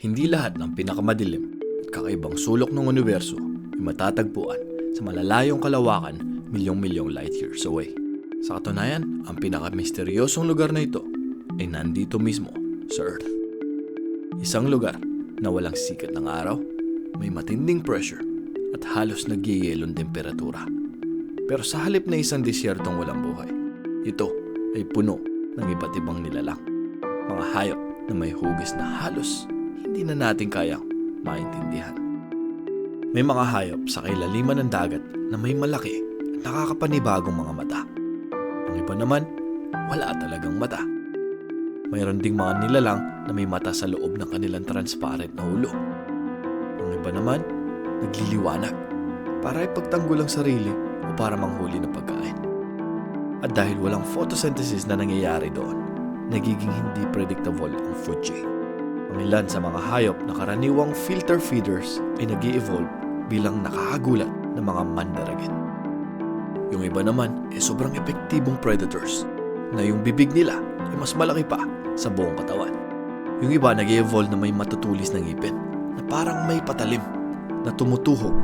Hindi lahat ng pinakamadilim at kakaibang sulok ng universo ay matatagpuan sa malalayong kalawakan milyong-milyong light years away. Sa katunayan, ang pinakamisteryosong lugar na ito ay nandito mismo sa Earth. Isang lugar na walang sikat ng araw, may matinding pressure at halos nagyayelong temperatura. Pero sa halip na isang disyertong walang buhay, ito ay puno ng iba't ibang nilalang. Mga hayop na may hugis na halos hindi na natin kayang maintindihan. May mga hayop sa kailaliman ng dagat na may malaki at nakakapanibagong mga mata. Ang iba naman, wala talagang mata. Mayroon ding mga nilalang na may mata sa loob ng kanilang transparent na ulo. Ang iba naman, nagliliwanag para ipagtanggol ang sarili o para manghuli ng pagkain. At dahil walang photosynthesis na nangyayari doon, nagiging hindi predictable ang food chain. Ang ilan sa mga hayop na karaniwang filter feeders ay nag evolve bilang nakakagulat na mga mandaragit. Yung iba naman ay sobrang epektibong predators na yung bibig nila ay mas malaki pa sa buong katawan. Yung iba nag evolve na may matutulis ng ngipin na parang may patalim na tumutuhog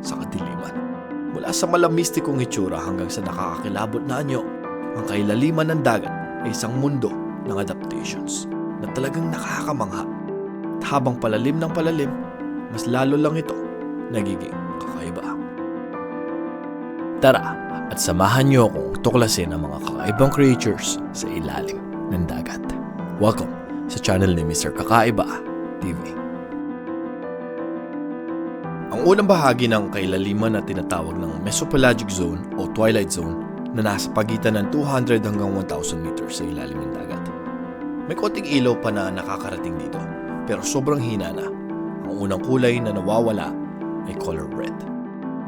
sa kadiliman. Mula sa malamistikong itsura hanggang sa nakakakilabot na anyo, ang kailaliman ng dagat ay isang mundo ng adaptations na talagang nakakamangha. Habang palalim ng palalim, mas lalo lang ito nagiging kakaiba. Tara at samahan niyo akong tuklasin ang mga kakaibang creatures sa ilalim ng dagat. Welcome sa channel ni Mr. Kakaiba TV. Ang unang bahagi ng kailaliman na tinatawag ng Mesopelagic Zone o Twilight Zone na nasa pagitan ng 200 hanggang 1,000 meters sa ilalim ng dagat. May konting ilaw pa na nakakarating dito, pero sobrang hina na. Ang unang kulay na nawawala ay color red.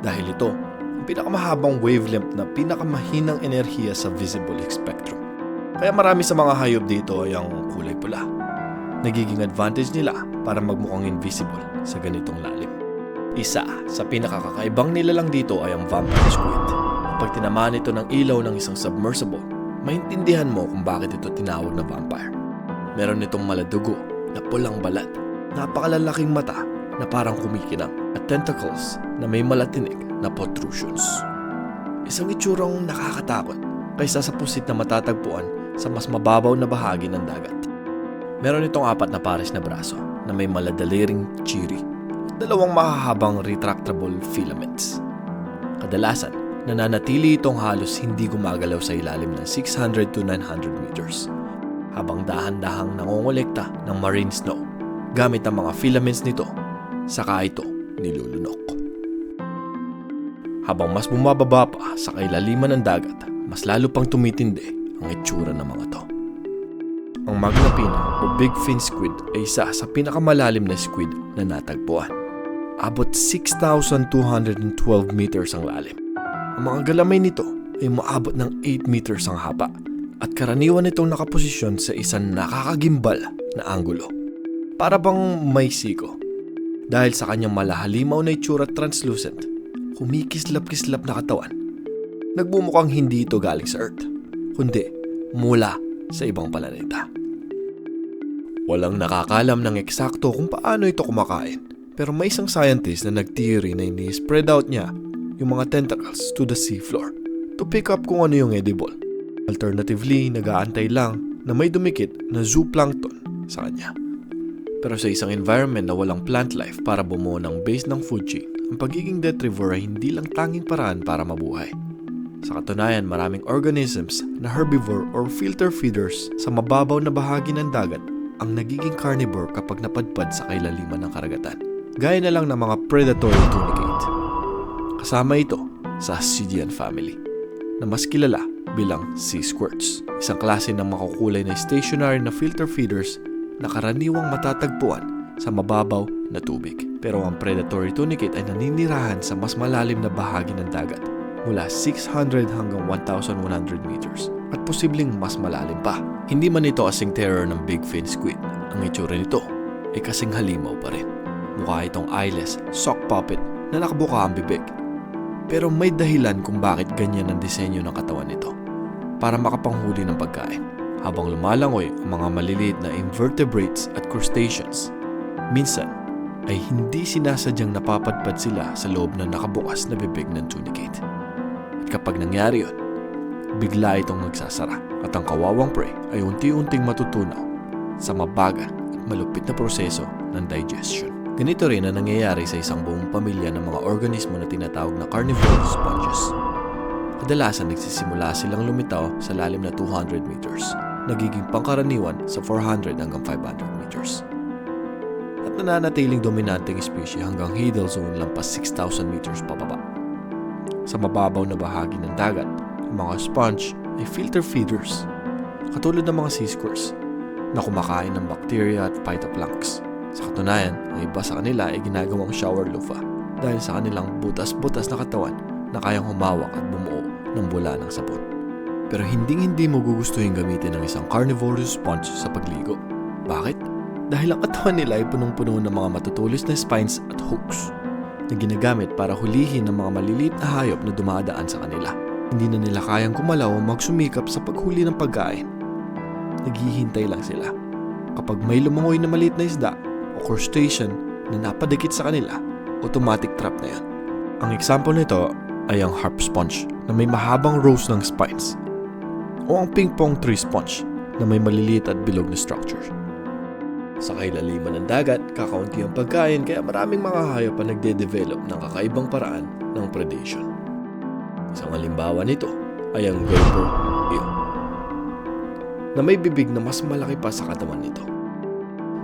Dahil ito, ang pinakamahabang wavelength na pinakamahinang enerhiya sa visible spectrum. Kaya marami sa mga hayop dito ay ang kulay pula. Nagiging advantage nila para magmukhang invisible sa ganitong lalim. Isa sa pinakakakaibang nilalang dito ay ang vampire squid. Kapag tinamaan ito ng ilaw ng isang submersible, maintindihan mo kung bakit ito tinawag na vampire. Meron itong maladugo na pulang balat, napakalalaking mata na parang kumikinang at tentacles na may malatinig na protrusions. Isang itsurang nakakatakot kaysa sa pusit na matatagpuan sa mas mababaw na bahagi ng dagat. Meron itong apat na pares na braso na may maladaliring chiri at dalawang mahahabang retractable filaments. Kadalasan, nananatili itong halos hindi gumagalaw sa ilalim ng 600 to 900 meters habang dahan-dahang nangongolekta ng marine snow gamit ang mga filaments nito saka ito nilulunok. Habang mas bumababa pa sa kailaliman ng dagat, mas lalo pang tumitindi ang itsura ng mga to. Ang Magna o Big Fin Squid ay isa sa pinakamalalim na squid na natagpuan. Abot 6,212 meters ang lalim. Ang mga galamay nito ay maabot ng 8 meters ang haba at karaniwan itong nakaposisyon sa isang nakakagimbal na anggulo. Para bang may siko. Dahil sa kanyang malahalimaw na itsura translucent, kumikislap-kislap na katawan. Nagbumukhang hindi ito galing sa Earth, kundi mula sa ibang planeta. Walang nakakalam ng eksakto kung paano ito kumakain, pero may isang scientist na nag-theory na ini-spread out niya yung mga tentacles to the seafloor to pick up kung ano yung edible. Alternatively, nag-aantay lang na may dumikit na zooplankton sa kanya. Pero sa isang environment na walang plant life para bumuo ng base ng food chain, ang pagiging detrivore ay hindi lang tanging paraan para mabuhay. Sa katunayan, maraming organisms na herbivore or filter feeders sa mababaw na bahagi ng dagat ang nagiging carnivore kapag napadpad sa kailaliman ng karagatan. Gaya na lang ng mga predatory tunicate. Kasama ito sa Ascidian family na mas kilala bilang sea squirts. Isang klase ng makukulay na stationary na filter feeders na karaniwang matatagpuan sa mababaw na tubig. Pero ang predatory tunicate ay naninirahan sa mas malalim na bahagi ng dagat mula 600 hanggang 1,100 meters at posibleng mas malalim pa. Hindi man ito asing terror ng big fin squid. Ang itsura nito ay kasing halimaw pa rin. Mukha itong eyeless, sock puppet na nakabuka ang bibig. Pero may dahilan kung bakit ganyan ang disenyo ng katawan nito. Para makapanghuli ng pagkain habang lumalangoy ang mga maliliit na invertebrates at crustaceans. Minsan ay hindi sinasadyang napapadpad sila sa loob ng nakabukas na bibig ng tunicate. At kapag nangyari yun, bigla itong magsasara at ang kawawang prey ay unti-unting matutunaw sa mabagal at malupit na proseso ng digestion. Ganito rin ang nangyayari sa isang buong pamilya ng mga organismo na tinatawag na carnivorous sponges. Kadalasan nagsisimula silang lumitaw sa lalim na 200 meters, nagiging pangkaraniwan sa 400 hanggang 500 meters. At nananatiling dominanteng species hanggang hadal zone lampas 6,000 meters pababa. Sa mababaw na bahagi ng dagat, ang mga sponge ay filter feeders, katulad ng mga sea squares, na kumakain ng bacteria at phytoplanks. Sa katunayan, ang iba sa kanila ay ginagawang shower loofah dahil sa kanilang butas-butas na katawan na kayang humawak at bumuo ng bula ng sabon. Pero hinding-hindi mo gugustuhin gamitin ng isang carnivorous sponge sa pagligo. Bakit? Dahil ang katawan nila ay punong-puno ng mga matutulis na spines at hooks na ginagamit para hulihin ng mga maliliit na hayop na dumadaan sa kanila. Hindi na nila kayang kumalaw o magsumikap sa paghuli ng pagkain. Naghihintay lang sila. Kapag may lumangoy na maliit na isda o crustacean na napadikit sa kanila, automatic trap na yan. Ang example nito ay ang harp sponge na may mahabang rows ng spines o ang ping pong tree sponge na may maliliit at bilog na structure. Sa kailaliman ng dagat, kakaunti ang pagkain kaya maraming mga hayop ang nagde-develop ng kakaibang paraan ng predation. Isang halimbawa nito ay ang gulper eel na may bibig na mas malaki pa sa katawan nito.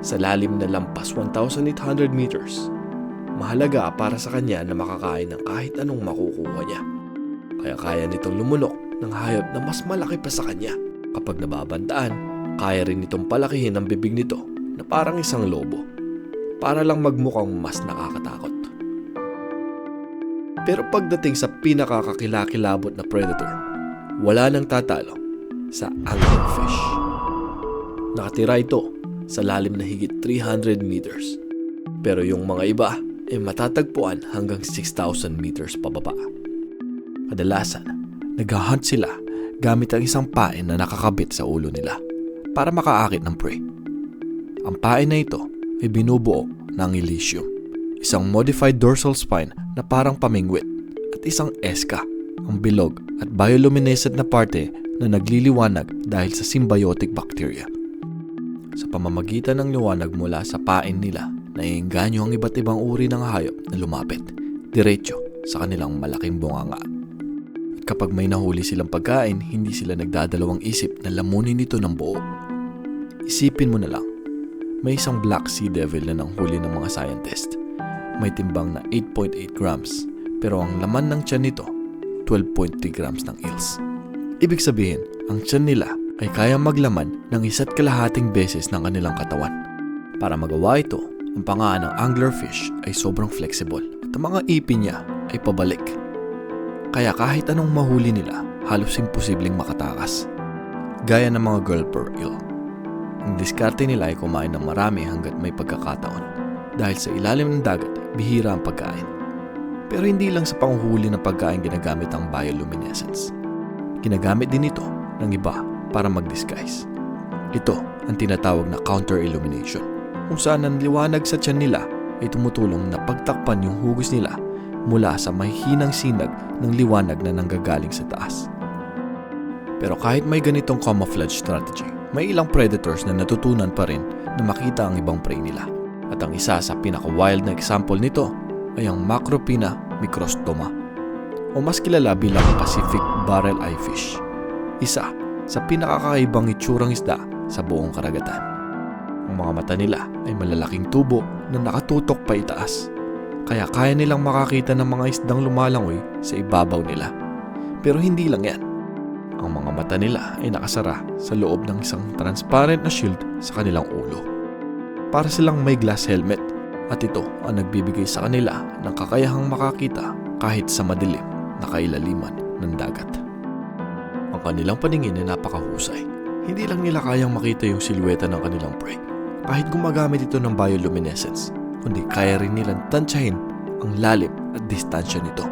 Sa lalim na lampas 1,800 meters, mahalaga para sa kanya na makakain ng kahit anong makukuha niya. Kaya kaya nitong lumunok ng hayop na mas malaki pa sa kanya. Kapag nababantaan, kaya rin nitong palakihin ang bibig nito na parang isang lobo para lang magmukhang mas nakakatakot. Pero pagdating sa pinakakakilakilabot na predator, wala nang tatalo sa anglerfish. Nakatira ito sa lalim na higit 300 meters. Pero yung mga iba ay matatagpuan hanggang 6,000 meters pababa. Kadalasan, naghahunt sila gamit ang isang pain na nakakabit sa ulo nila para makaakit ng prey. Ang pain na ito ay binubuo ng elysium, isang modified dorsal spine na parang pamingwit at isang eska, ang bilog at bioluminescent na parte na nagliliwanag dahil sa symbiotic bacteria. Sa pamamagitan ng liwanag mula sa pain nila, naiengganyo ang iba't ibang uri ng hayop na lumapit, diretso sa kanilang malaking bunganga. At kapag may nahuli silang pagkain, hindi sila nagdadalawang isip na lamunin ito ng buo. Isipin mo na lang, may isang black sea devil na nanghuli ng mga scientist. May timbang na 8.8 grams, pero ang laman ng tiyan nito, 12.3 grams ng eels. Ibig sabihin, ang tiyan nila ay kaya maglaman ng isa't kalahating beses ng kanilang katawan. Para magawa ito, ang pangaan ng anglerfish ay sobrang flexible at ang mga ipin niya ay pabalik. Kaya kahit anong mahuli nila, halos imposibleng makatakas. Gaya ng mga gulper eel. Ang diskarte nila ay kumain ng marami hanggat may pagkakataon. Dahil sa ilalim ng dagat, bihira ang pagkain. Pero hindi lang sa panguhuli ng pagkain ginagamit ang bioluminescence. Ginagamit din ito ng iba para mag-disguise. Ito ang tinatawag na counter-illumination, kung saan ang liwanag sa tiyan nila ay tumutulong na pagtakpan yung hugos nila mula sa mahihinang sinag ng liwanag na nanggagaling sa taas. Pero kahit may ganitong camouflage strategy, may ilang predators na natutunan pa rin na makita ang ibang prey nila. At ang isa sa pinaka-wild na example nito ay ang Macropina microstoma o mas kilala bilang Pacific Barrel Eye Fish. Isa sa pinakakaibang itsurang isda sa buong karagatan. Ang mga mata nila ay malalaking tubo na nakatutok pa itaas. Kaya kaya nilang makakita ng mga isdang lumalangoy sa ibabaw nila. Pero hindi lang yan. Ang mga mata nila ay nakasara sa loob ng isang transparent na shield sa kanilang ulo. Para silang may glass helmet at ito ang nagbibigay sa kanila ng kakayahang makakita kahit sa madilim na kailaliman ng dagat. Ang kanilang paningin ay napakahusay. Hindi lang nila kayang makita yung silweta ng kanilang prey. Kahit gumagamit ito ng bioluminescence, kundi kaya rin nilang tansyahin ang lalim at distansya nito.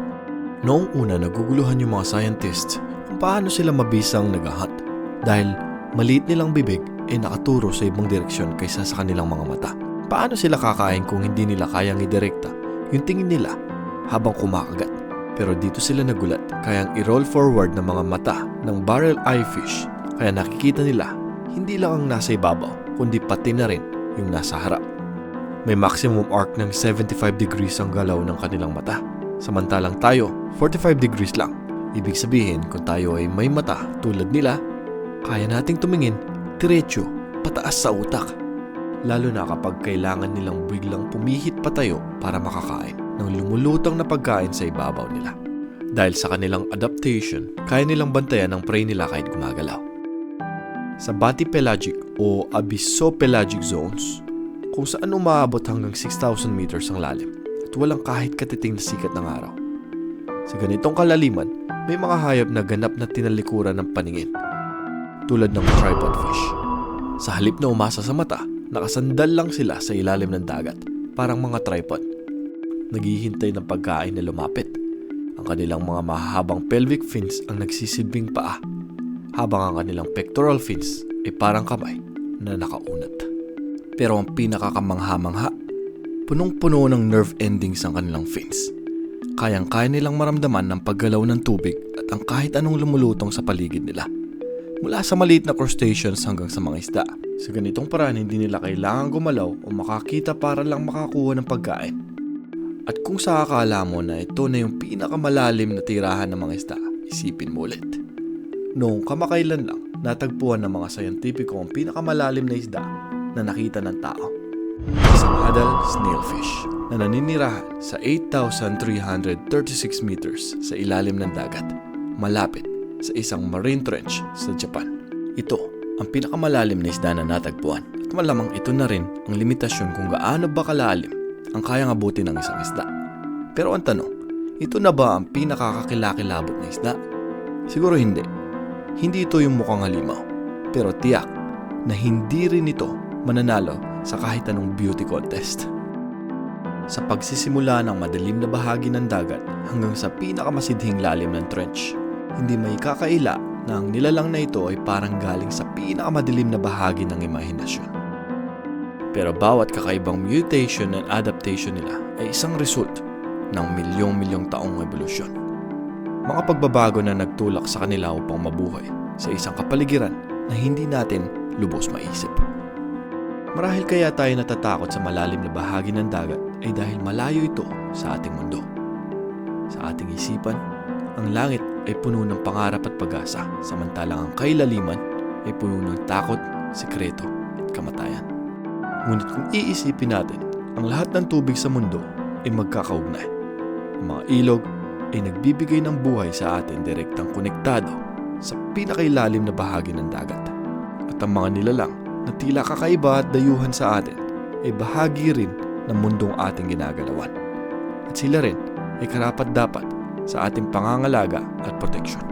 Noong una naguguluhan yung mga scientists kung paano sila mabisang naghahunt dahil maliit nilang bibig ay nakaturo sa ibang direksyon kaysa sa kanilang mga mata. Paano sila kakain kung hindi nila kayang idirekta yung tingin nila habang kumakagat? Pero dito sila nagulat kayang i-roll forward ng mga mata ng barrel eye fish kaya nakikita nila hindi lang ang nasa ibabaw kundi pati na rin yung nasa harap. May maximum arc ng 75 degrees ang galaw ng kanilang mata. Samantalang tayo, 45 degrees lang. Ibig sabihin kung tayo ay may mata tulad nila, kaya nating tumingin diretso pataas sa utak. Lalo na kapag kailangan nilang biglang pumihit patayo para makakain ng lumulutang na pagkain sa ibabaw nila. Dahil sa kanilang adaptation, kaya nilang bantayan ang prey nila kahit gumagalaw. Sa bathypelagic o abyssopelagic zones, kung saan umaabot hanggang 6,000 meters ang lalim at walang kahit katiting na sikat ng araw. Sa ganitong kalaliman, may mga hayop na ganap na tinalikuran ng paningin, tulad ng tripod fish. Sa halip na umasa sa mata, nakasandal lang sila sa ilalim ng dagat, parang mga tripod. Naghihintay ng pagkain na lumapit. Ang kanilang mga mahahabang pelvic fins ang nagsisilbing paa, habang ang kanilang pectoral fins ay parang kamay na nakaunat. Pero ang pinakakamangha-mangha, punong-puno ng nerve endings ang kanilang fins. Kayang-kaya nilang maramdaman ng paggalaw ng tubig at ang kahit anong lumulutong sa paligid nila. Mula sa maliit na crustaceans hanggang sa mga isda. Sa ganitong paraan, hindi nila kailangan gumalaw o makakita para lang makakuha ng pagkain. At kung sa akala mo na ito na yung pinakamalalim na tirahan ng mga isda, isipin mo ulit. Noong kamakailan lang, natagpuan ng mga sayantipiko ang pinakamalalim na isda na nakita ng tao. Isang hadal snailfish na naninirahan sa 8,336 meters sa ilalim ng dagat, malapit sa isang marine trench sa Japan. Ito ang pinakamalalim na isda na natagpuan at malamang ito na rin ang limitasyon kung gaano ba kalalim ang kayang abutin ng isang isda. Pero ang tanong, ito na ba ang pinakakakilakilabot na isda? Siguro hindi. Hindi ito yung mukhang halimaw. Pero tiyak na hindi rin ito mananalo sa kahit anong beauty contest. Sa pagsisimula ng madilim na bahagi ng dagat hanggang sa pinakamasidhing lalim ng trench, hindi may kakaila na ang nilalang na ito ay parang galing sa pinakamadilim na bahagi ng imahinasyon. Pero bawat kakaibang mutation and adaptation nila ay isang result ng milyong-milyong taong evolusyon. Mga pagbabago na nagtulak sa kanila upang mabuhay sa isang kapaligiran na hindi natin lubos maisip. Marahil kaya tayo natatakot sa malalim na bahagi ng dagat ay dahil malayo ito sa ating mundo. Sa ating isipan, ang langit ay puno ng pangarap at pag-asa, samantalang ang kailaliman ay puno ng takot, sikreto at kamatayan. Ngunit kung iisipin natin, ang lahat ng tubig sa mundo ay magkakaugnay. Ang mga ilog ay nagbibigay ng buhay sa atin direktang konektado sa pinakailalim na bahagi ng dagat. At ang mga nilalang na tila kakaiba at dayuhan sa atin ay bahagi rin ng mundong ating ginagalawan. At sila rin ay karapat dapat sa ating pangangalaga at proteksyon.